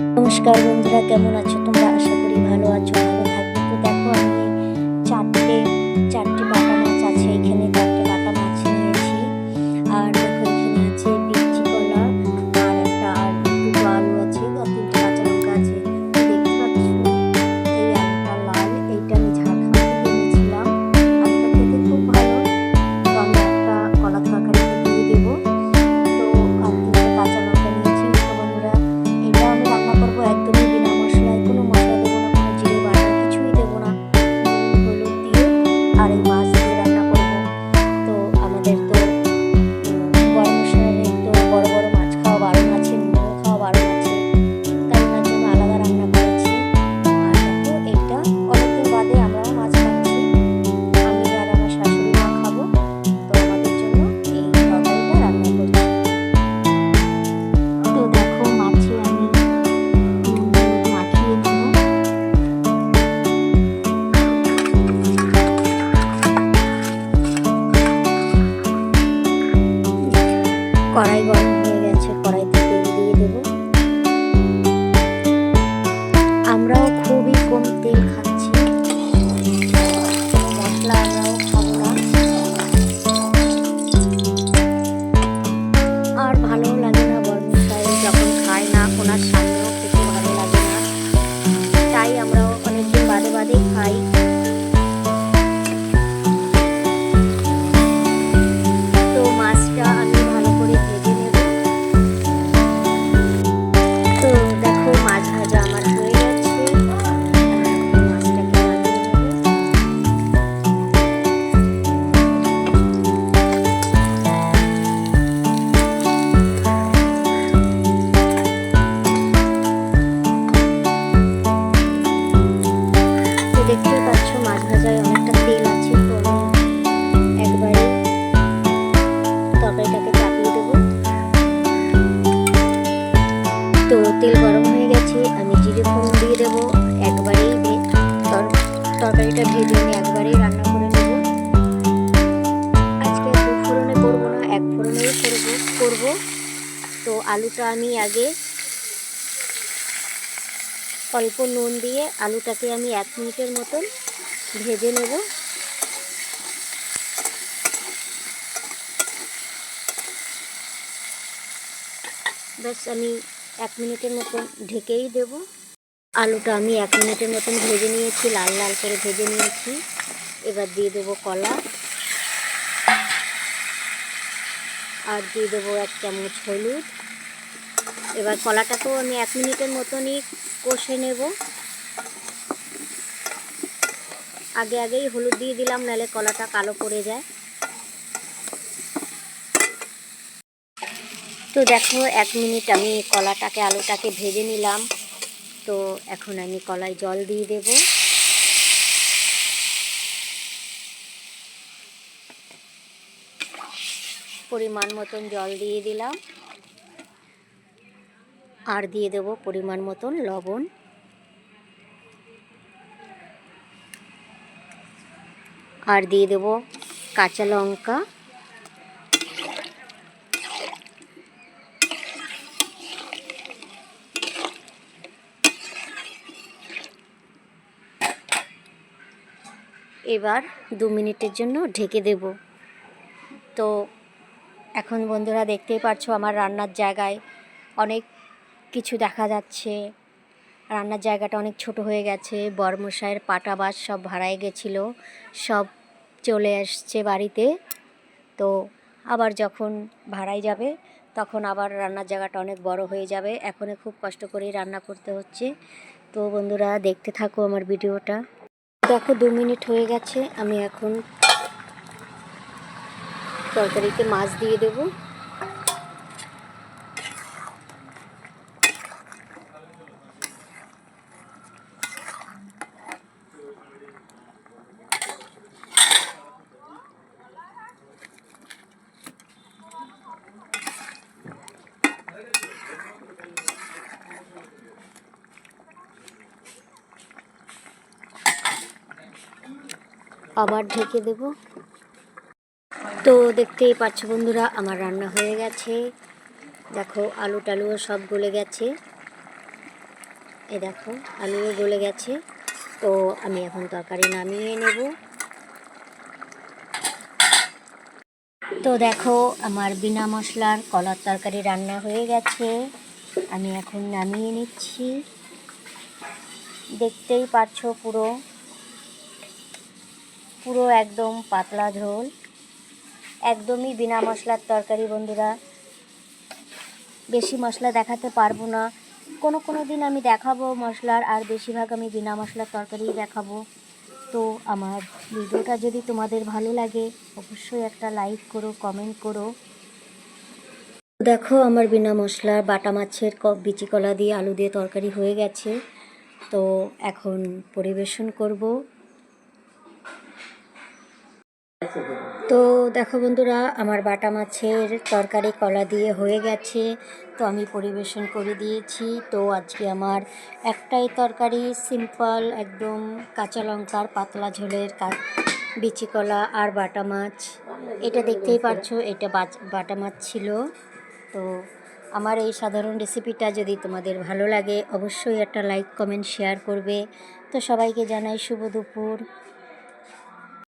নমস্কার বন্ধুরা কেমন আছো তোমরা? আশা করি ভালো আছো ভালো কড়াই গরম হয়ে গেছে কড়াইতে তেল দিয়ে দেব। তো আলুটা আমি আগে অল্প নুন দিয়ে আলুটাকে আমি এক মিনিটের মতন ভেজে নেব। ব্যাস, আমি এক মিনিটের মতন ঢেকেই দেব। আলুটা আমি এক মিনিটের মতন ভেজে নিয়েছি, লাল লাল করে ভেজে নিয়েছি। এবার দিয়ে দেবো কলা। আর দিয়ে দেবো এক চামচ হলুদ। এবার কলাটাকেও আমি এক মিনিটের মতনই কষে নেব। আগে আগেই হলুদ দিয়ে দিলাম, নাহলে কলাটা কালো পড়ে যায়। তো দেখো, এক মিনিট আমি কলাটাকে, আলুটাকে ভেজে নিলাম। তো এখন আমি কলায় জল দিয়ে দেব। পরিমাণ মতন জল দিয়ে দিলাম। আর দিয়ে দেব পরিমাণ মতন লবণ। আর দিয়ে দেব কাঁচা লঙ্কা। এবার দু মিনিটের জন্য ঢেকে দেব। তো এখন বন্ধুরা দেখতেই পাচ্ছ আমার রান্নার জায়গায় অনেক কিছু দেখা যাচ্ছে। রান্নার জায়গাটা অনেক ছোট হয়ে গেছে। বরমশাইয়ের পাটা বাস সব ভাড়ায় গেছিল, সব চলে আসছে বাড়িতে। তো আবার যখন ভাড়ায় যাবে, তখন আবার রান্নার জায়গাটা অনেক বড় হয়ে যাবে। এখনই খুব কষ্ট করেই রান্না করতে হচ্ছে। তো বন্ধুরা দেখতে থাকো আমার ভিডিওটা। দেখো দু মিনিট হয়ে গেছে, আমি এখন তরকারিতে মাছ দিয়ে দেবো আবার ঢেকে দেব তো দেখতেই পাচ্ছ বন্ধুরা, আমার রান্না হয়ে গেছে। দেখো আলু টালুও সব গলে গেছে। এ দেখো, আলুও গলে গেছে। তো আমি এখন তরকারি নামিয়ে নেব। তো দেখো, আমার বিনা মশলার কলার তরকারি রান্না হয়ে গেছে। আমি এখন নামিয়ে নিচ্ছি। দেখতেই পারছ পুরো পুরো একদম পাতলা ঝোল। একদমই বিনা মশলার তরকারি, বন্ধুরা। বেশি মশলা দেখাতে পারব না। কোনো কোনো দিন আমি দেখাবো মশলার, আর বেশিরভাগ আমি বিনা মশলার তরকারি দেখাবো। তো আমার ভিডিওটা যদি তোমাদের ভালো লাগে, অবশ্যই একটা লাইক করো, কমেন্ট করো। দেখো, আমার বিনা মশলার বাটা মাছের বিচি কলা দিয়ে আলু দিয়ে তরকারি হয়ে গেছে। তো এখন পরিবেশন করব। তো দেখো বন্ধুরা, আমার বাটা মাছের তরকারি কলা দিয়ে হয়ে গেছে। তো আমি পরিবেশন করে দিয়েছি। তো আজকে আমার একটাই তরকারি, সিম্পল, একদম কাঁচা লঙ্কার পাতলা ঝোলের বিচি কলা আর বাটা মাছ। এটা দেখতেই পারছ, এটা বাটা মাছ ছিল। তো আমার এই সাধারণ রেসিপিটা যদি তোমাদের ভালো লাগে, অবশ্যই একটা লাইক, কমেন্ট, শেয়ার করবে। তো সবাইকে জানাই শুভ দুপুর।